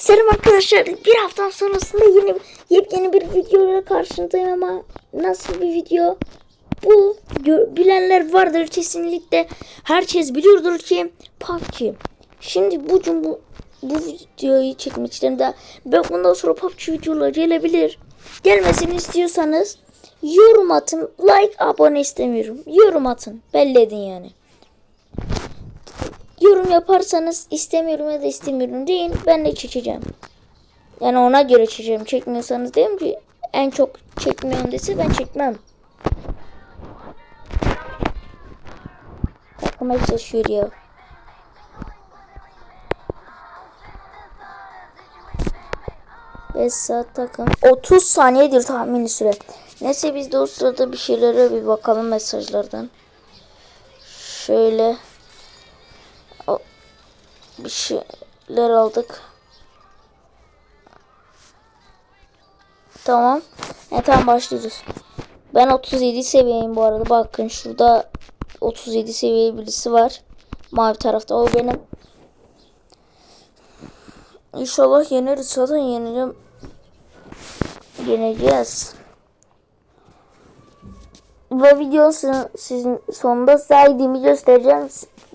Selam arkadaşlar. Bir hafta sonrasında yeni yepyeni bir video ile karşınızdayım ama nasıl bir video? Bu bilenler vardır kesinlikle. Herkes biliyordur ki PUBG. Şimdi bu bu bu videoyu çekmek istedim de ben bundan sonra PUBG videoları gelebilir. Gelmesini istiyorsanız yorum atın. Like, abone istemiyorum. Yorum atın. Belli edin yani. Yorum yaparsanız istemiyorum ya da istemiyorum deyin. Ben de çekeceğim. Yani ona göre çekeceğim. Çekmiyorsanız derim ki en çok çekmiyorum dese ben çekmem. Takıma çalışıyor ya. Beş saat takım. 30 saniyedir tahmini süre. Neyse biz de o sırada bir şeylere bir bakalım mesajlardan. Şöyle bir şeyler aldık. Tamam. E, tamam başlıyoruz. Ben 37 seviyeyim bu arada. Bakın şurada 37 seviye birisi var. Mavi tarafta. O benim. İnşallah yeneriz. Zaten yenelim. Yeneceğiz. Ve videonun sizin sonunda saydığımı göstereceğim.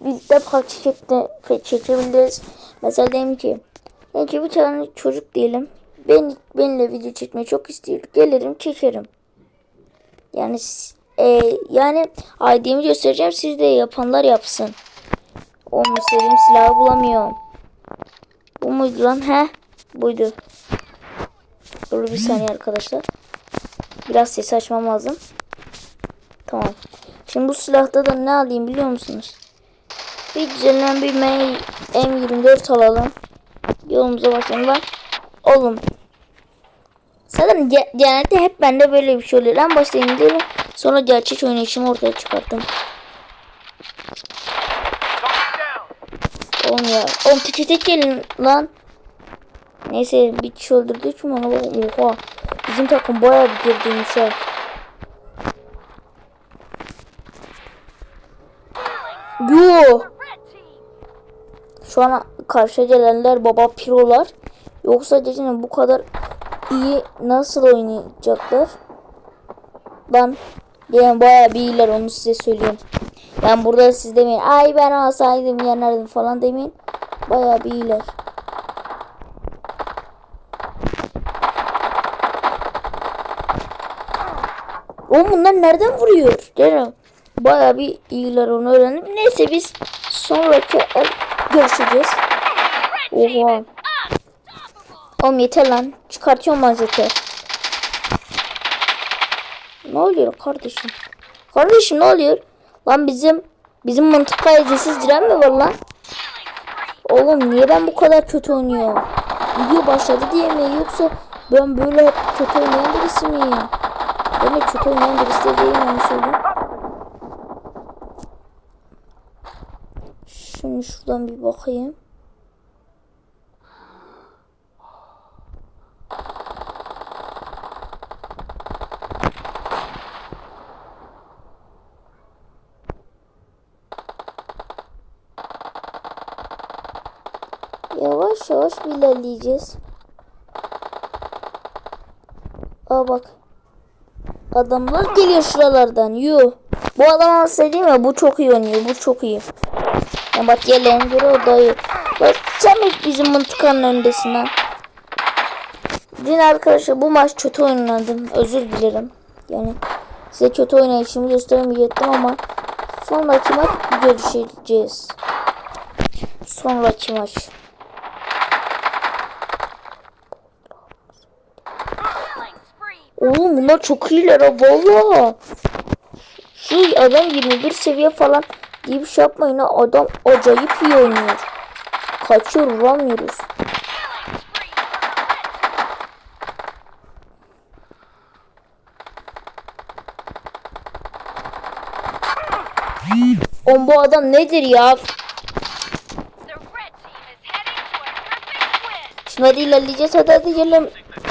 Birlikte parça çekti, çekebiliriz. Mesela diyelim ki, diyelim ki bir tane çocuk diyelim. Ben, benimle video çekmeyi çok istiyor. Gelirim çekerim. Yani e, yani ID'mi göstereceğim. Siz de yapanlar yapsın. O istediğim silahı bulamıyorum. Bu muydu lan? He? Buydu. Dur bir saniye arkadaşlar. Biraz ses açmam lazım. Tamam. Şimdi bu silahta da ne alayım biliyor musunuz? Bir güzelinden bir M M24 alalım. Yolumuza başlayalım. Oğlum. Ge genelde hep bende böyle bir şey oluyor. En başta indiriyorum. Sonra gerçek oynayışımı ortaya çıkarttım. Oğlum ya. Oğlum tek tek gelin lan. Neyse bir kişi öldürdük mü ona bak. Oha. Bizim takım bayağı bir girdiymiş ha. Yo. Şu an karşı gelenler baba pirolar. Yoksa dediğim bu kadar iyi nasıl oynayacaklar? Ben yani bayağı bir iyiler onu size söyleyeyim. Yani burada siz demeyin ay ben alsaydım yenerdim falan demeyin. Bayağı bir iyiler. Oğlum bunlar nereden vuruyor? Derim. Bayağı bir iyiler onu öğrendim. Neyse biz sonraki görüşeceğiz. Oha. Oğlum yeter lan. Çıkartıyorum ben. Ne oluyor kardeşim? Kardeşim ne oluyor? Lan bizim bizim mıntıka ecesiz diren mi var lan? Oğlum niye ben bu kadar kötü oynuyorum? Video başladı diye mi yoksa ben böyle hep kötü oynayan birisi miyim? Ben de kötü oynayan birisi de değilim onu söyleyeyim. Şimdi şuradan bir bakayım. Yavaş yavaş ilerleyeceğiz. Aa bak. Adamlar geliyor şuralardan. Yuh. Bu adam söyleyeyim mi? Bu çok iyi oynuyor. Bu çok iyi. Ya bak yeleğin göre o dayı. Bak sen hep bizim mıntıkanın önündesin ha. Dün arkadaşlar bu maç kötü oynadım. Özür dilerim. Yani size kötü oynayışımı gösteremeyecektim ama sonraki maç görüşeceğiz. Sonraki maç. Oğlum bunlar çok iyiler ha valla. Şu adam 21 seviye falan bir şey yapmayın ha. Adam acayip iyi oynuyor. Kaçıyor vuramıyoruz. On bu adam nedir ya? Şimdi hadi ilerleyeceğiz hadi hadi gelin.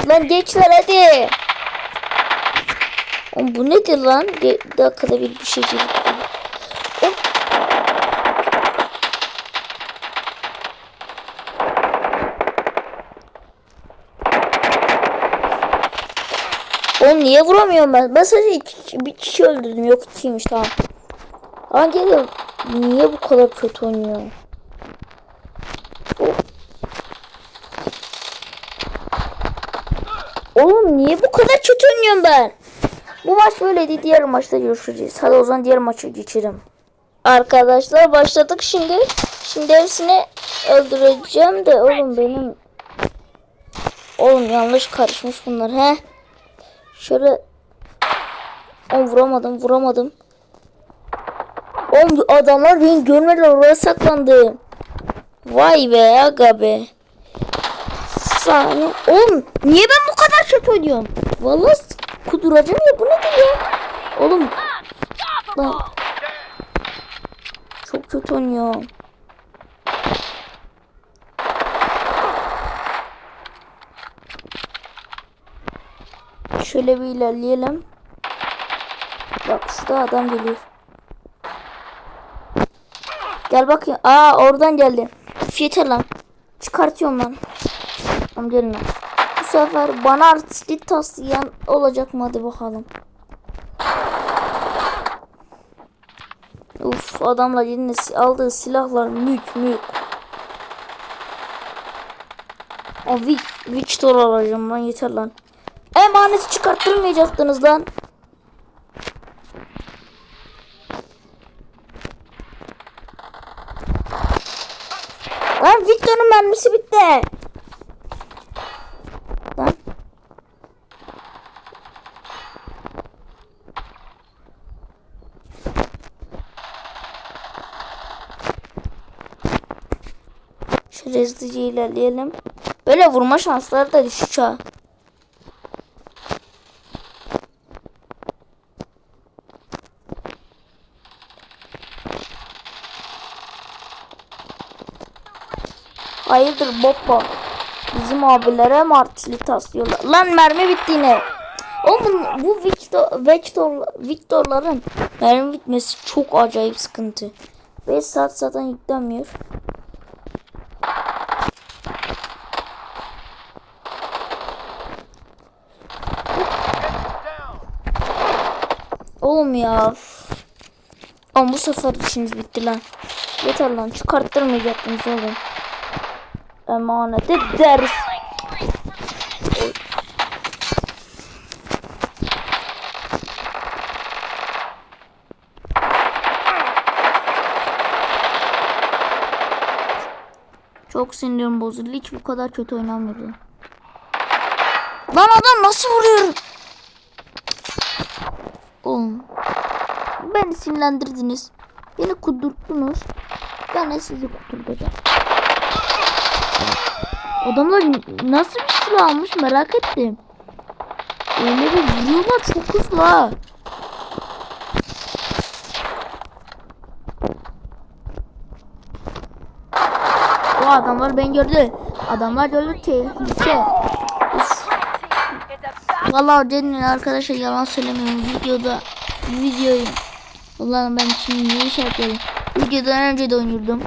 Lan gençler hadi. Oğlum bu nedir lan? Bir dakikada bir bir şey gelip. Oğlum niye vuramıyorum ben? Ben sadece iki, bir kişi öldürdüm. Yok ikiymiş tamam. Ama geliyor. Niye bu kadar kötü oynuyorum? Oğlum niye bu kadar kötü oynuyorum ben? Bu maç böyleydi. Diğer maçta görüşeceğiz. Hadi o zaman diğer maça geçelim. Arkadaşlar başladık şimdi. Şimdi hepsini öldüreceğim de oğlum benim Oğlum yanlış karışmış bunlar he. Şöyle Oğlum vuramadım vuramadım. Oğlum adamlar beni görmediler oraya saklandı. Vay be aga be. Saniye. Oğlum niye ben bu kadar kötü oynuyorum? Vallahi kuduracağım ya bu nedir ya? Oğlum. Lan. Çok kötü oynuyorum. Şöyle bir ilerleyelim. Bak şurada adam geliyor. Gel bakayım. Aa oradan geldi. Yeter lan. Çıkartıyorum lan. Tamam gelin lan. Sefer bana artistlik taslayan olacak mı hadi bakalım. Uf adamlar yine aldığı silahlar mük mük. O Vic- Victor alacağım lan yeter lan. Emaneti çıkarttırmayacaktınız lan. Lan Victor'un mermisi bitti. Lan. Şöyle hızlıca ilerleyelim. Böyle vurma şansları da düşük ha. Hayırdır baba? Bizim abilere martili taslıyorlar. Lan mermi bitti yine. Oğlum bu Victor, Victor, Victor'ların mermi bitmesi çok acayip sıkıntı. 5 saat zaten yüklenmiyor. Oğlum ya. Oğlum bu sefer işiniz bitti lan. Yeter lan çıkarttırmayacaktınız oğlum. Emanet ederiz. Çok sinirim bozuldu. Hiç bu kadar kötü oynamıyordu. Lan adam nasıl vuruyor? Oğlum. Beni sinirlendirdiniz. Beni kudurttunuz. Ben de sizi kudurtacağım. Adamlar nasıl bir silah almış merak ettim. Öyle bir vuruyorlar çok hızlı. O adamlar ben gördü. Adamlar gördü tehlike. Vallahi dedim arkadaşlar yalan söylemiyorum videoda videoyu. Vallahi ben şimdi niye şey yapıyorum. Videodan önce de oynuyordum.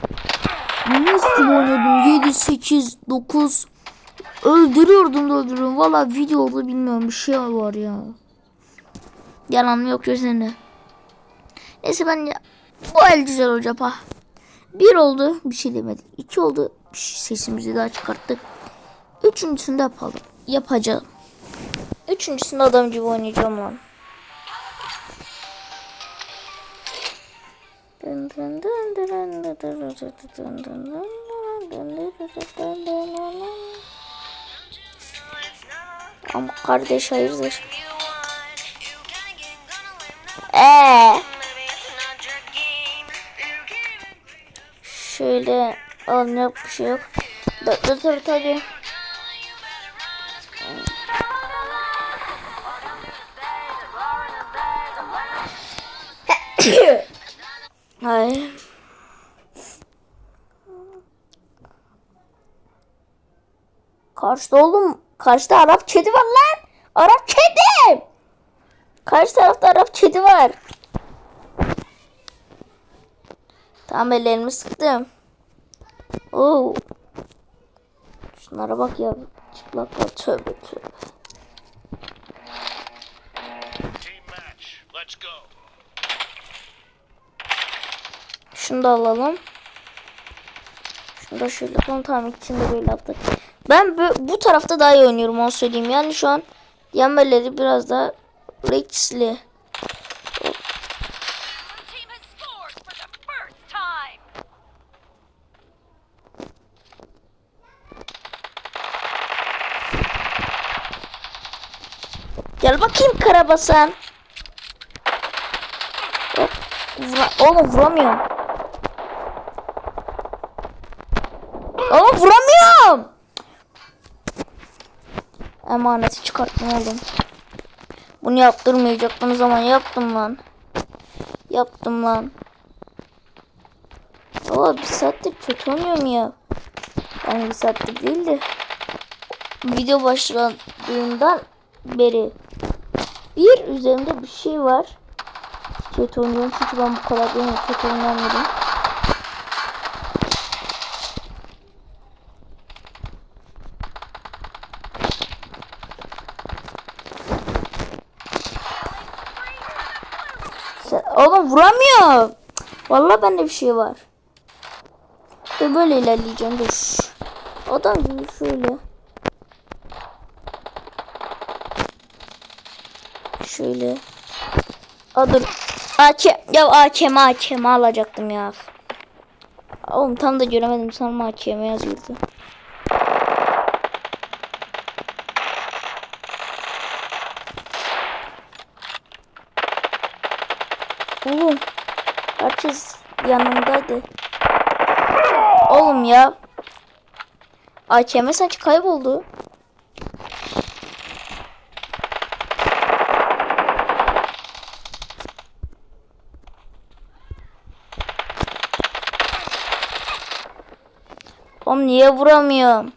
Mis gibi oynuyordum. 7, 8, 9 öldürüyordum da öldürüyordum. Valla video oldu bilmiyorum bir şey var ya. Yalan yok gözlerinde. Neyse ben ya, bu el güzel olacak ha. Bir oldu bir şey demedik. İki oldu şey- sesimizi daha çıkarttık. Üçüncüsünü de yapalım. Yapacağım. Üçüncüsünde adam gibi oynayacağım lan. Dın dın dın. Ama kardeş hayırdır? Eee. Şöyle alınacak bir şey yok. Dur dur dur hadi. Hayır. Karşıda oğlum. Karşıda Arap kedi var lan. Arap kedi. Karşı tarafta Arap kedi var. Tamam ellerimi sıktım. Oo. Şunlara bak ya. Çıplaklar tövbe tövbe. Şunu da alalım. Şunu da şöyle yapalım. Tamam ikisini de böyle yaptık. Ben bö- bu tarafta daha iyi oynuyorum onu söyleyeyim. Yani şu an yanmeleri biraz daha time. Gel bakayım karabasan. Hop. Vura- Oğlum vuramıyorum. Oğlum vuramıyorum. Emaneti çıkartmayalım. Bunu yaptırmayacaktım zaman yaptım lan. Yaptım lan. Valla bir saattir kötü oynuyorum ya. Yani bir saattir değil de. Video başladığından beri bir üzerinde bir şey var. Kötü oynuyorum çünkü ben bu kadar benim kötü oynamıyorum. Sen, oğlum vuramıyor. Vallahi bende bir şey var. Dur böyle ilerleyeceğim dur. Adam şöyle. Şöyle. Aa dur. AK ya AKM AKM alacaktım ya. Oğlum tam da göremedim sanırım AKM yazıyordu. Oğlum. Herkes yanımdaydı. Oğlum ya. AKM sanki kayboldu. Oğlum niye vuramıyorum?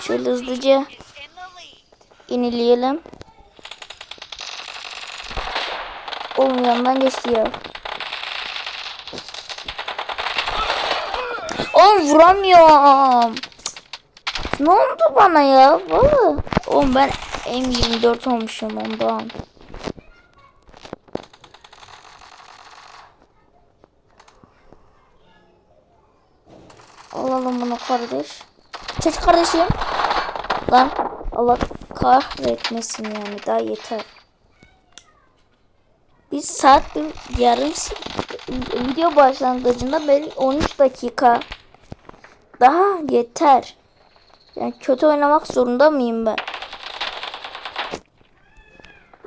Şöyle hızlıca inileyelim. Oğlum yandan geçti ya. Oğlum vuramıyorum. Ne oldu bana ya? Vallahi. Oğlum ben M24 olmuşum ondan. Alalım bunu kardeş. Çek kardeşim. Lan Allah kahretmesin yani daha yeter. Bir saat yarım video başlangıcında beri 13 dakika. Daha yeter. Yani kötü oynamak zorunda mıyım ben?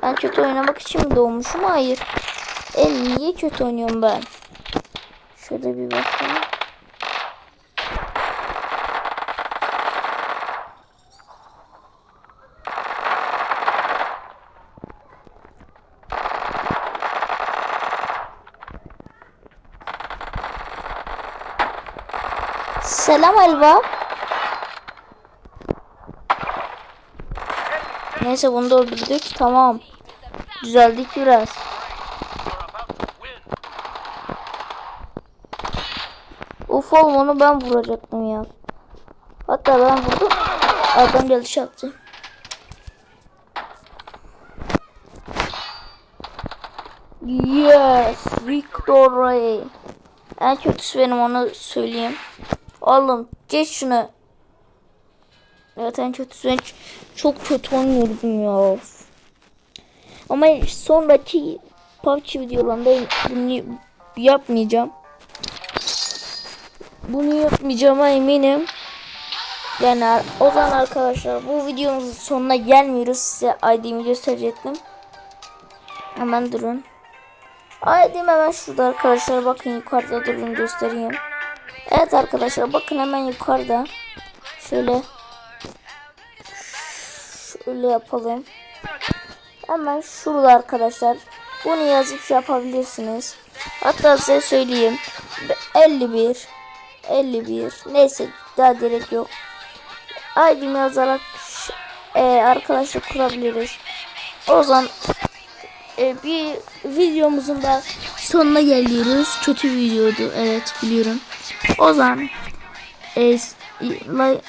Ben kötü oynamak için mi doğmuşum? Hayır. E niye kötü oynuyorum ben? Şöyle bir bakalım. Selam Elva. Neyse bunu da öldürdük. Tamam. Düzeldik biraz. Uf oğlum onu ben vuracaktım ya. Hatta ben vurdum. Adam geldi çarptı. Yes, victory. En kötüsü benim onu söyleyeyim. Oğlum geç şunu. Evet en kötüsü ben ç- çok kötü oynuyordum ya. Ama sonraki PUBG videolarında bunu yapmayacağım. Bunu yapmayacağıma eminim. Yani o zaman arkadaşlar bu videomuzun sonuna gelmiyoruz. Size ID'mi gösterecektim. Hemen durun. ID'm hemen şurada arkadaşlar. Bakın yukarıda durun göstereyim. Evet arkadaşlar bakın hemen yukarıda. Şöyle. Şöyle yapalım. Hemen şurada arkadaşlar. Bunu yazıp şey yapabilirsiniz. Hatta size söyleyeyim. 51 51 neyse daha gerek yok. ID'mi yazarak e, arkadaşlar kurabiliriz. O zaman e, bir videomuzun da sonuna geliyoruz. Kötü videoydu. Evet biliyorum. O zaman e, like,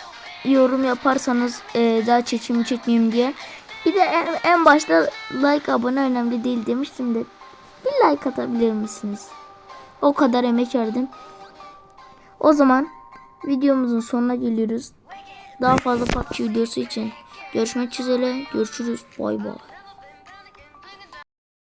yorum yaparsanız e, daha çekimi çekmeyeyim diye. Bir de en, en başta like abone önemli değil demiştim de bir like atabilir misiniz? O kadar emek verdim. O zaman videomuzun sonuna geliyoruz. Daha fazla PUBG videosu için görüşmek üzere. Görüşürüz. Bay bay.